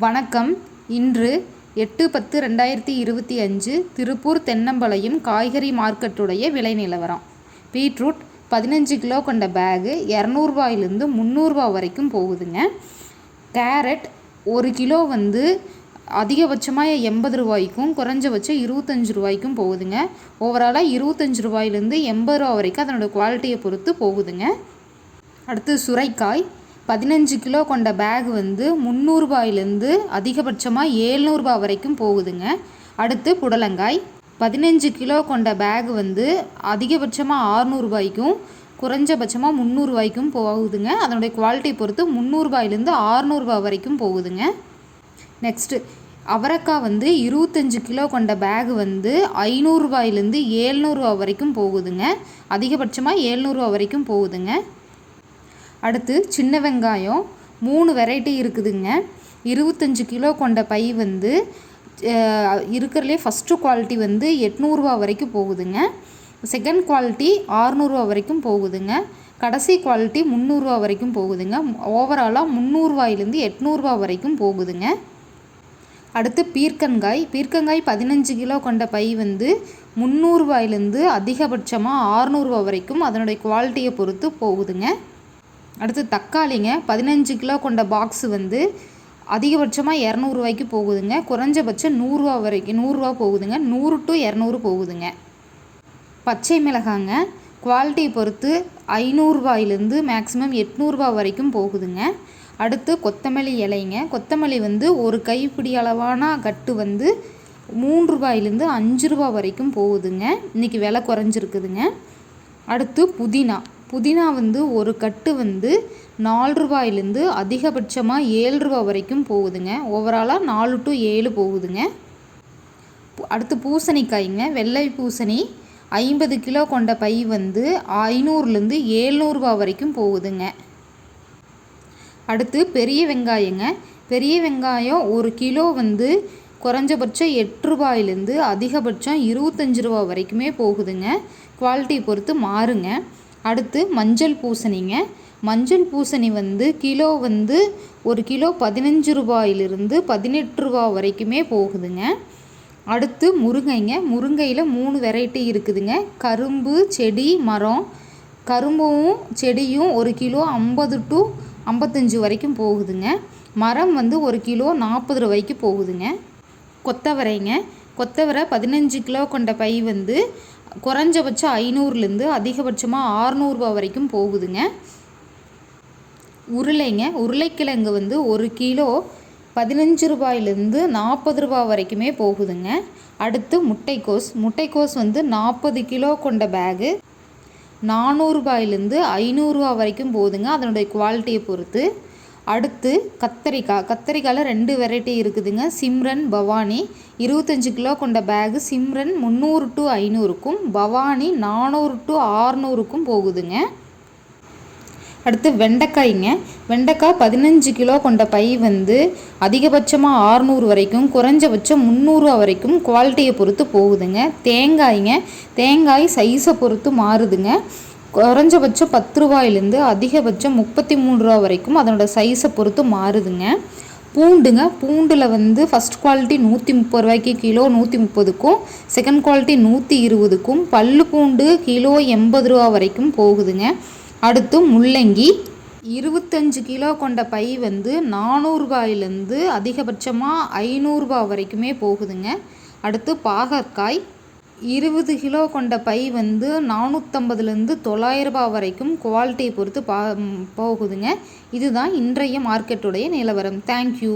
வணக்கம். இன்று எட்டு பத்து ரெண்டாயிரத்தி இருபத்தி அஞ்சு திருப்பூர் தென்னம்பாளையம் காய்கறி மார்க்கெட்டுடைய விலை நிலவரம். பீட்ரூட் பதினஞ்சு கிலோ கொண்ட பேகு இரநூறுபாயிலேருந்து முந்நூறுரூவா வரைக்கும் போகுதுங்க. கேரட் ஒரு கிலோ வந்து அதிகபட்சமாக எண்பது ரூபாய்க்கும் குறைஞ்சபட்சம் இருபத்தஞ்சி ரூபாய்க்கும் போகுதுங்க. ஓவராலாக இருபத்தஞ்சி ரூபாயிலேருந்து எண்பது ரூபா வரைக்கும் அதனோட குவாலிட்டியை பொறுத்து போகுதுங்க. அடுத்து சுரைக்காய். பதினஞ்சு கிலோ கொண்ட பேக் வந்து முந்நூறுபாயிலேருந்து அதிகபட்சமாக ஏழ்நூறுபா வரைக்கும் போகுதுங்க. அடுத்து புடலங்காய். பதினஞ்சு கிலோ கொண்ட பேக் வந்து அதிகபட்சமாக ஆறுநூறுபாய்க்கும் குறைஞ்சபட்சமாக முந்நூறுபாய்க்கும் போகுதுங்க. அதனுடைய குவாலிட்டி பொறுத்து முந்நூறுபாயிலேருந்து ஆறுநூறுபா வரைக்கும் போகுதுங்க. நெக்ஸ்ட்டு அவரக்காய் வந்து இருபத்தஞ்சி கிலோ கொண்ட பேக் வந்து ஐநூறுரூபாயிலேருந்து ஏழ்நூறுவா வரைக்கும் போகுதுங்க. அதிகபட்சமாக ஏழ்நூறுவா வரைக்கும் போகுதுங்க. அடுத்து சின்ன வெங்காயம் மூணு வெரைட்டி இருக்குதுங்க. இருபத்தஞ்சி கிலோ கொண்ட பை வந்து இருக்கிறதுலே ஃபஸ்ட்டு குவாலிட்டி வந்து எட்நூறுரூவா வரைக்கும் போகுதுங்க. செகண்ட் குவாலிட்டி ஆறுநூறுவா வரைக்கும் போகுதுங்க. கடைசி குவாலிட்டி முந்நூறுரூவா வரைக்கும் போகுதுங்க. ஓவராலாக முந்நூறுரூவாயிலேருந்து எட்நூறுரூவா வரைக்கும் போகுதுங்க. அடுத்து பீர்க்கங்காய். பீர்க்கங்காய் பதினஞ்சு கிலோ கொண்ட பை வந்து முந்நூறுரூவாயிலேருந்து அதிகபட்சமாக ஆறுநூறுவா வரைக்கும் அதனுடைய குவாலிட்டியை பொறுத்து போகுதுங்க. அடுத்து தக்காளிங்க பதினஞ்சு கிலோ கொண்ட பாக்ஸு வந்து அதிகபட்சமாக இரநூறுவாய்க்கு போகுதுங்க. குறைஞ்சபட்சம் நூறுரூவா வரைக்கும் நூறுரூவா போகுதுங்க. நூறு டு இரநூறு போகுதுங்க. பச்சை மிளகாங்க குவாலிட்டி பொறுத்து ஐநூறுரூவாயிலேருந்து மேக்ஸிமம் எட்நூறுரூவா வரைக்கும் போகுதுங்க. அடுத்து கொத்தமல்லி இலைங்க. கொத்தமல்லி வந்து ஒரு கைப்பிடி அளவான கட்டு வந்து மூன்று ரூபாயிலேருந்து அஞ்சு ரூபா வரைக்கும் போகுதுங்க. இன்றைக்கி விலை குறைஞ்சிருக்குதுங்க. அடுத்து புதினா. புதினா வந்து ஒரு கட்டு வந்து நாலு ரூபாயிலேருந்து அதிகபட்சமாக ஏழு ரூபா வரைக்கும் போகுதுங்க. ஓவராலாக நாலு டு ஏழு போகுதுங்க. அடுத்து பூசணிக்காய்ங்க. வெள்ளை பூசணி ஐம்பது கிலோ கொண்ட பை வந்து ஐநூறுலேருந்து ஏழ்நூறுபா வரைக்கும் போகுதுங்க. அடுத்து பெரிய வெங்காயங்க. பெரிய வெங்காயம் ஒரு கிலோ வந்து குறைஞ்சபட்சம் எட்டு ரூபாயிலேருந்து அதிகபட்சம் இருபத்தஞ்சி ரூபா வரைக்குமே போகுதுங்க. குவாலிட்டி பொறுத்து மாறுங்க. அடுத்து மஞ்சள் பூசணிங்க. மஞ்சள் பூசணி வந்து கிலோ வந்து ஒரு கிலோ பதினஞ்சு ரூபாயிலிருந்து பதினெட்டு ரூபா வரைக்குமே போகுதுங்க. அடுத்து முருங்கைங்க. முருங்கையில் மூணு வெரைட்டி இருக்குதுங்க. கரும்பு செடி மரம். கரும்பும் செடியும் ஒரு கிலோ ஐம்பது டு ஐம்பத்தஞ்சு வரைக்கும் போகுதுங்க. மரம் வந்து ஒரு கிலோ நாற்பது ரூபாய்க்கு போகுதுங்க. கொத்தவரைங்க. கொத்தவரை பதினஞ்சு கிலோ கொண்ட பை வந்து குறைஞ்சபட்சம் ஐநூறுலேருந்து அதிகபட்சமாக ஆறுநூறுபா வரைக்கும் போகுதுங்க. உருளைங்க உருளைக்கிழங்கு வந்து ஒரு கிலோ பதினஞ்சு ரூபாயிலேருந்து நாற்பது ரூபா வரைக்குமே போகுதுங்க. அடுத்து முட்டைக்கோஸ் முட்டைக்கோஸ் வந்து நாற்பது கிலோ கொண்ட பேகு நானூறுபாயிலேருந்து ஐநூறுரூவா வரைக்கும் போகுதுங்க. அதனுடைய குவாலிட்டியை பொறுத்து. அடுத்து கத்தரிக்காய் கத்தரிக்காயில் ரெண்டு வெரைட்டி இருக்குதுங்க. சிம்ரன் பவானி. இருபத்தஞ்சி கிலோ கொண்ட பேகு சிம்ரன் முந்நூறு டு ஐநூறுக்கும் பவானி நானூறு டு ஆறுநூறுக்கும் போகுதுங்க. அடுத்து வெண்டைக்காய்ங்க. வெண்டைக்காய் பதினஞ்சு கிலோ கொண்ட பை வந்து அதிகபட்சமாக ஆறுநூறு வரைக்கும் குறைஞ்சபட்சம் முந்நூறுரூவா வரைக்கும் குவாலிட்டியை பொறுத்து போகுதுங்க. தேங்காய்ங்க. தேங்காய் சைஸை பொறுத்து மாறுதுங்க. குறைஞ்சபட்சம் பத்து ரூபாயிலேருந்து அதிகபட்சம் முப்பத்தி மூணு ரூபா வரைக்கும் அதனோட சைஸை பொறுத்து மாறுதுங்க. பூண்டுங்க பூண்டில் வந்து ஃபஸ்ட் குவாலிட்டி நூற்றி முப்பது ரூபாய்க்கு கிலோ நூற்றி முப்பதுக்கும் செகண்ட் குவாலிட்டி நூற்றி இருபதுக்கும் பல்லு பூண்டு கிலோ எண்பது ரூபா வரைக்கும் போகுதுங்க. அடுத்து முள்ளங்கி இருபத்தஞ்சு கிலோ கொண்ட பை வந்து நானூறுபாயிலேருந்து அதிகபட்சமாக ஐநூறுரூபா வரைக்குமே போகுதுங்க. அடுத்து பாகற்காய் இருபது கிலோ கொண்ட பை வந்து நானூற்றம்பதுலேருந்து தொள்ளாயிரரூபா வரைக்கும் குவாலிட்டியை பொறுத்து பா போகுதுங்க. இதுதான் இன்றைய மார்க்கெட்டுடைய நிலவரம். தேங்க்யூ